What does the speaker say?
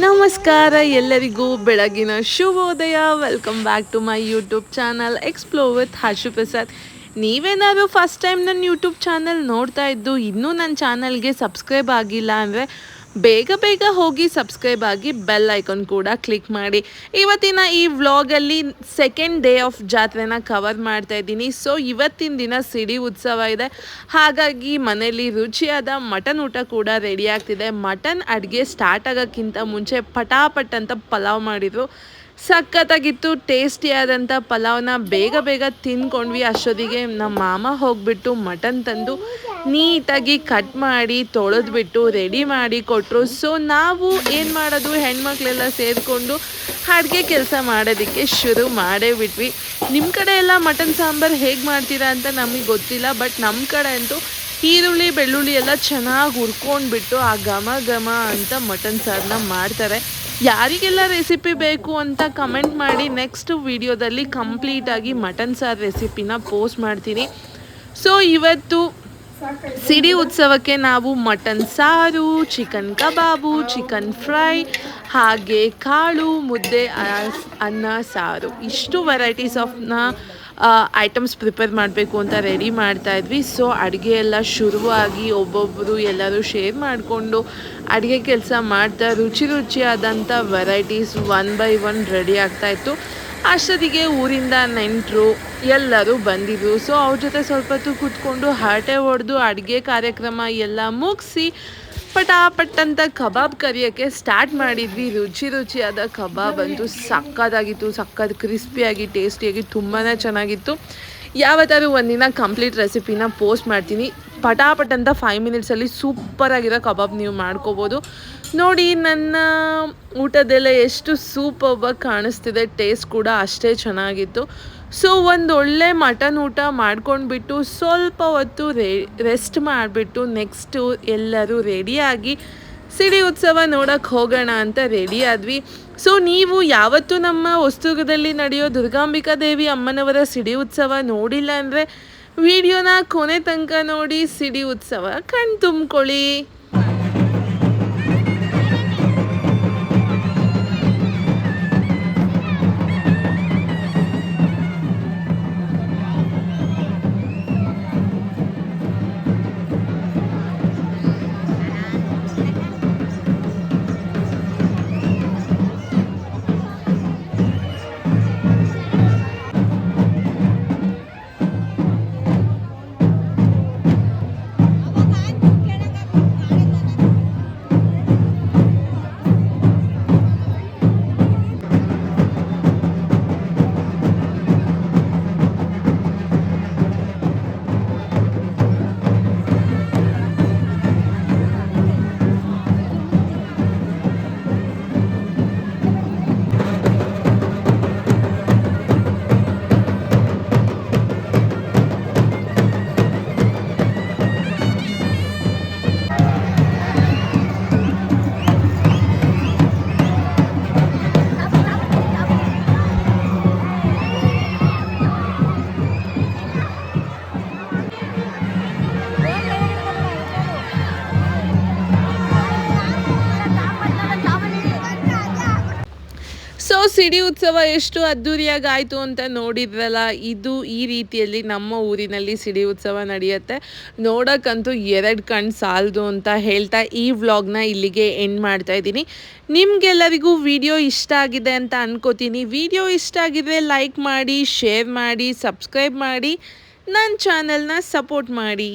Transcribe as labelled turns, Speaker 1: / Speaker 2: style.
Speaker 1: ನಮಸ್ಕಾರ ಎಲ್ಲರಿಗೂ ಬೆಳಗಿನ ಶುಭೋದಯ. Welcome back to my YouTube channel explore with Harshu Prasad ನೀವೇನಾದರೂ ಫಸ್ಟ್ ಟೈಮ್ ನನ್ನ ಯೂಟ್ಯೂಬ್ ಚಾನಲ್ ನೋಡ್ತಾ ಇದ್ದು ಇನ್ನೂ ನನ್ನ ಚಾನಲ್ಗೆ ಸಬ್ಸ್ಕ್ರೈಬ್ ಆಗಿಲ್ಲ ಅಂದರೆ ಬೇಗ ಬೇಗ ಹೋಗಿ ಸಬ್ಸ್ಕ್ರೈಬ್ ಆಗಿ ಬೆಲ್ ಐಕಾನ್ ಕೂಡ ಕ್ಲಿಕ್ ಮಾಡಿ. ಇವತ್ತಿನ ಈ ವ್ಲಾಗಲ್ಲಿ ಸೆಕೆಂಡ್ ಡೇ ಆಫ್ ಜಾತ್ರೆನ ಕವರ್ ಮಾಡ್ತಾ ಇದ್ದೀನಿ. ಸೊ ಇವತ್ತಿನ ದಿನ ಸಿಡಿ ಉತ್ಸವ ಇದೆ. ಹಾಗಾಗಿ ಮನೆಯಲ್ಲಿ ರುಚಿಯಾದ ಮಟನ್ ಊಟ ಕೂಡ ರೆಡಿ ಆಗ್ತಿದೆ. ಮಟನ್ ಅಡುಗೆ ಸ್ಟಾರ್ಟ್ ಆಗೋಕ್ಕಿಂತ ಮುಂಚೆ ಪಟಾಪಟ್ ಅಂತ ಪಲಾವ್ ಮಾಡಿದರು. ಸಖತ್ತಾಗಿತ್ತು ಟೇಸ್ಟಿಯಾದಂಥ ಪಲಾವ್ನ ಬೇಗ ಬೇಗ ತಿನ್ಕೊಂಡ್ವಿ ಅಷ್ಟೊತ್ತಿಗೆ ನಮ್ಮ ಮಾಮ ಹೋಗ್ಬಿಟ್ಟು ಮಟನ್ ತಂದು ನೀಟಾಗಿ ಕಟ್ ಮಾಡಿ ತೊಳೆದ್ಬಿಟ್ಟು ರೆಡಿ ಮಾಡಿ ಕೊಟ್ಟರು ಸೊ ನಾವು ಏನು ಮಾಡೋದು? ಹೆಣ್ಮಕ್ಳೆಲ್ಲ ಸೇರಿಕೊಂಡು ಅಡುಗೆ ಕೆಲಸ ಮಾಡೋದಕ್ಕೆ ಶುರು ಮಾಡೇ ಬಿಟ್ವಿ. ನಿಮ್ಮ ಕಡೆ ಎಲ್ಲ ಮಟನ್ ಸಾಂಬಾರು ಹೇಗೆ ಮಾಡ್ತೀರಾ ಅಂತ ನಮಗೆ ಗೊತ್ತಿಲ್ಲ ಬಟ್ ನಮ್ಮ ಕಡೆ ಅಂತೂ ಈರುಳ್ಳಿ, ಬೆಳ್ಳುಳ್ಳಿ ಎಲ್ಲ ಚೆನ್ನಾಗಿ ಹುರ್ಕೊಂಡ್ಬಿಟ್ಟು ಆ ಘಮ ಘಮ ಅಂತ ಮಟನ್ ಸಾರನ್ನ ಮಾಡ್ತಾರೆ. ಯಾರಿಗೆಲ್ಲ ರೆಸಿಪಿ ಬೇಕು ಅಂತ ಕಮೆಂಟ್ ಮಾಡಿ ನೆಕ್ಸ್ಟ್ ವಿಡಿಯೋದಲ್ಲಿ ಕಂಪ್ಲೀಟಾಗಿ ಮಟನ್ ಸಾರು ರೆಸಿಪಿನ ಪೋಸ್ಟ್ ಮಾಡ್ತೀನಿ. ಸೊ ಇವತ್ತು ಸಿಡಿ ಉತ್ಸವಕ್ಕೆ ನಾವು ಮಟನ್ ಸಾರು ಚಿಕನ್ ಕಬಾಬು ಚಿಕನ್ ಫ್ರೈ ಹಾಗೆ ಕಾಳು, ಮುದ್ದೆ ಅನ್ನ, ಸಾರು. ಇಷ್ಟು ವೆರೈಟೀಸ್ ಆಫ್ನ ಐಟಮ್ಸ್ ಪ್ರಿಪೇರ್ ಮಾಡಬೇಕು ಅಂತ ರೆಡಿ ಮಾಡ್ತಾ ಇದ್ವಿ. ಸೊ ಅಡುಗೆ ಎಲ್ಲ ಶುರುವಾಗಿ ಒಬ್ಬೊಬ್ಬರು ಎಲ್ಲರೂ ಶೇರ್ ಮಾಡಿಕೊಂಡು ಅಡುಗೆ ಕೆಲಸ ಮಾಡ್ತಾ ರುಚಿ ರುಚಿಯಾದಂಥ varieties one by one ready ಆಗ್ತಾ ಇತ್ತು. ಅಷ್ಟೊತ್ತಿಗೆ ಊರಿಂದ ನೆಂಟರು ಎಲ್ಲರೂ ಬಂದಿದ್ರು. ಸೊ ಅವ್ರ ಜೊತೆ ಸ್ವಲ್ಪ ಹೊತ್ತು ಕೂತ್ಕೊಂಡು ಹರಟೆ ಹೊಡೆದು ಅಡುಗೆ ಕಾರ್ಯಕ್ರಮ ಎಲ್ಲ ಮುಗಿಸಿ ಪಟಾಪಟ್ ಅಂತ ಕಬಾಬ್ ಕರಿಯೋಕ್ಕೆ ಸ್ಟಾರ್ಟ್ ಮಾಡಿದ್ವಿ. ರುಚಿ ರುಚಿಯಾದ ಕಬಾಬ್ ಅಂತೂ ಸಕ್ಕತ್ತಾಗಿತ್ತು, ಸಕ್ಕತ್ ಕ್ರಿಸ್ಪಿಯಾಗಿ ಟೇಸ್ಟಿಯಾಗಿ ತುಂಬಾ ಚೆನ್ನಾಗಿತ್ತು. ಯಾವತ್ತಾದ್ರೂ ಒಂದಿನ ಕಂಪ್ಲೀಟ್ ರೆಸಿಪಿನ ಪೋಸ್ಟ್ ಮಾಡ್ತೀನಿ. ಪಟಾಪಟ್ ಅಂತ ಫೈವ್ ಮಿನಿಟ್ಸಲ್ಲಿ ಸೂಪರಾಗಿರೋ ಕಬಾಬ್ ನೀವು ಮಾಡ್ಕೋಬೋದು. ನೋಡಿ, ನನ್ನ ಊಟದೆಲ್ಲ ಎಷ್ಟು ಸೂಪರ್ಬಾಗಿ ಕಾಣಿಸ್ತಿದೆ. ಟೇಸ್ಟ್ ಕೂಡ ಅಷ್ಟೇ ಚೆನ್ನಾಗಿತ್ತು. ಸೊ ಒಂದು ಒಳ್ಳೆ ಮಟನ್ ಊಟ ಮಾಡ್ಕೊಂಡ್ಬಿಟ್ಟು ಸ್ವಲ್ಪ ಹೊತ್ತು ರೇ ರೆಸ್ಟ್ ಮಾಡಿಬಿಟ್ಟು ನೆಕ್ಸ್ಟು ಎಲ್ಲರೂ ರೆಡಿಯಾಗಿ ಸಿಡಿ ಉತ್ಸವ ನೋಡೋಕ್ಕೆ ಹೋಗೋಣ ಅಂತ ರೆಡಿ ಆದ್ವಿ. ಸೊ ನೀವು ಯಾವತ್ತೂ ನಮ್ಮ ಹೊಸದುರ್ಗದಲ್ಲಿ ನಡೆಯೋ ದುರ್ಗಾಂಬಿಕಾ ದೇವಿ ಅಮ್ಮನವರ ಸಿಡಿ ಉತ್ಸವ ನೋಡಿಲ್ಲ ಅಂದರೆ ವಿಡಿಯೋನ ಕೊನೆ ತನಕ ನೋಡಿ ಸಿಡಿ ಉತ್ಸವ ಕಣ್ ಸಿಡಿ ಉತ್ಸವ ಎಷ್ಟು ಅದ್ಧೂರಿಯಾಗಿ ಆಯಿತು ಅಂತ ನೋಡಿದ್ರಲ್ಲ, ಇದು ಈ ರೀತಿಯಲ್ಲಿ ನಮ್ಮ ಊರಿನಲ್ಲಿ ಸಿಡಿ ಉತ್ಸವ ನಡೆಯುತ್ತೆ. ನೋಡೋಕ್ಕಂತೂ ಎರಡು ಕಣ್ಣು ಸಾಲದು ಅಂತ ಹೇಳ್ತಾ ಈ ವ್ಲಾಗ್ನ ಇಲ್ಲಿಗೆ ಎಂಡ್ ಮಾಡ್ತಾ ಇದ್ದೀನಿ. ನಿಮಗೆಲ್ಲರಿಗೂ ವಿಡಿಯೋ ಇಷ್ಟ ಆಗಿದೆ ಅಂತ ಅನ್ಕೋತೀನಿ. ವಿಡಿಯೋ ಇಷ್ಟ ಆಗಿದ್ರೆ ಲೈಕ್ ಮಾಡಿ, ಶೇರ್ ಮಾಡಿ, ಸಬ್ಸ್ಕ್ರೈಬ್ ಮಾಡಿ ನನ್ನ ಚಾನಲ್ನ ಸಪೋರ್ಟ್ ಮಾಡಿ.